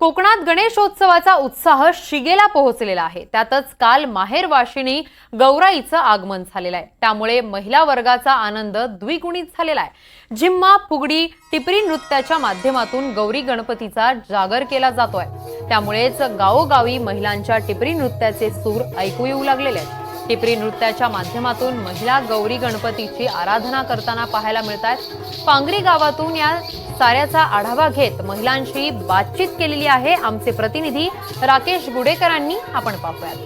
कोकणात गणेशोत्सवाचा उत्साह शिगेला पोहोचलेला आहे. त्यातच काल माहेर वाशिनी गौराईचं आगमन झालेलं आहे. त्यामुळे महिला वर्गाचा आनंद द्विगुणित झालेला आहे. झिम्मा फुगडी टिपरी नृत्याच्या माध्यमातून गौरी गणपतीचा जागर केला जातोय. त्यामुळेच गावोगावी महिलांच्या टिपरी नृत्याचे सूर ऐकू येऊ लागलेले आहेत. टिपरी नृत्याच्या माध्यमातून महिला गौरी गणपतीची आराधना करताना पाहायला मिळत आहेत. पांगरी गावातून या साऱ्याचा आढावा घेत महिलांशी बातचीत केलेली आहे आमचे प्रतिनिधी राकेश गुडेकरांनी. आपण पाहूयात.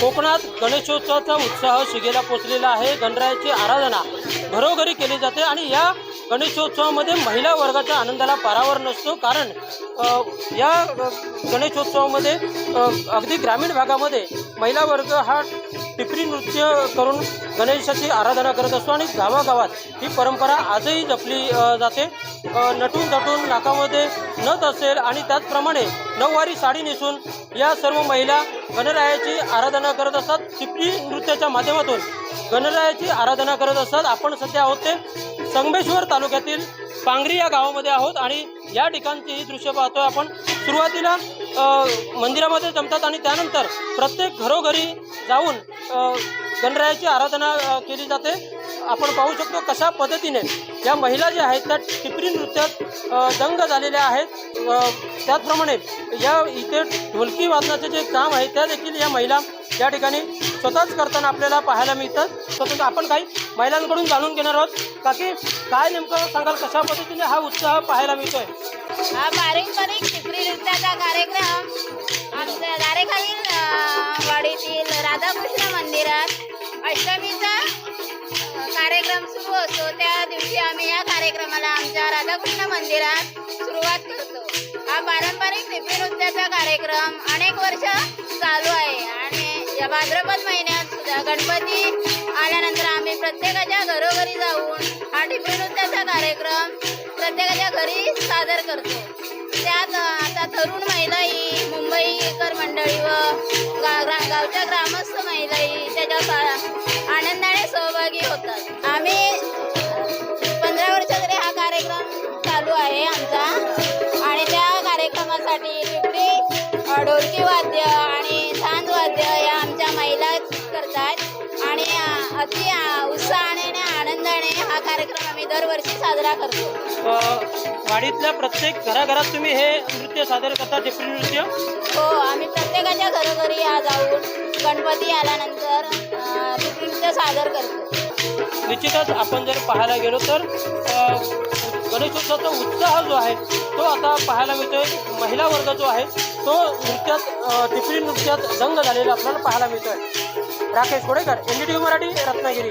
कोकणात गणेशोत्सवाचा उत्साह शिगेला पोचलेला आहे. गणरायाची आराधना घरोघरी केली जाते आणि या गणेशोत्सवामध्ये महिला वर्गाच्या आनंदाला पारावर नसतो. कारण या गणेशोत्सवामध्ये अगदी ग्रामीण भागामध्ये महिला वर्ग हा टिपरी नृत्य करून गणेशाची आराधना करत असतो आणि गावागावात ही परंपरा आजही जपली जाते. नटून थटून नाकामध्ये नथ असेल आणि त्याचप्रमाणे नऊवारी साडी नेसून या सर्व महिला गणरायाची आराधना करत असतात. टिपरी नृत्याच्या माध्यमातून गणरायाची आराधना करत असतात. आपण सध्या आहोत ते संगमेश्वर तालुक्यातील पांगरी या गावामध्ये आहोत आणि या ठिकाणची ही दृश्य पाहतोय आपण. सुरुवातीला मंदिरामध्ये जमतात आणि त्यानंतर प्रत्येक घरोघरी जाऊन गणरायाची आराधना केली जाते. आपण पाहू शकतो कशा पद्धतीने या महिला ज्या आहेत त्या टिपरी नृत्यात दंग झालेल्या आहेत. त्याचप्रमाणे या इथे ढोलकी वादनाचे जे काम आहे त्या देखील या महिला या ठिकाणी स्वतःच करताना आपल्याला पाहायला मिळतं. स्वतःच आपण काही महिलांकडून जाणून घेणार आहोत. काकी काय नेमकं सांगाल? कशा पद्धतीने हा उत्साह पाहायला मिळतोय? हा पारंपरिक टिपरी नृत्याचा कार्यक्रम. आमच्या दारेखालील वाडीतील राधाकृष्ण मंदिरात अष्टमीचा कार्यक्रम सुरू असतो. त्या दिवशी आम्ही या कार्यक्रमाला आमच्या राधाकृष्ण मंदिरात सुरुवात करतो. हा पारंपरिक टिपरी नृत्याचा कार्यक्रम अनेक वर्ष चालू आहे आणि या भाद्रपद महिन्यात गणपती. आल्यानंतर आम्ही प्रत्येकाच्या घरोघरी जाऊन हा नृत्याचा कार्यक्रम प्रत्येकाच्या घरी सादर करतो. त्यात आता तरुण महिलाही मुंबईकर मंडळी व गा ग्रा गावच्या ग्रामस्थ महिलाही त्याच्यात आनंदाने सहभागी होतात. आम्ही पंधरा वर्ष तरी हा कार्यक्रम चालू आहे आमचा. आणि त्या कार्यक्रमासाठी टिपरी दरवर्षी साजरा करतो. वाडीतल्या प्रत्येक घराघरात तुम्ही हे नृत्य सादर करता टिपरी नृत्य? हो आम्ही प्रत्येकाच्या घरोघरी या जाऊन गणपती आल्यानंतर अ, नृत्य सादर करतो. निश्चितच आपण जर पाहायला गेलो तर अ, गणेशोत्सवाचा उत्साह जो आहे तो आता पाहायला मिळतोय. महिला वर्ग जो आहे तो नृत्यात अ, टिपरी नृत्यात दंग झालेला आपल्याला पाहायला मिळतोय. Rakesh Kodekar N D T Marathi Ratnagiri.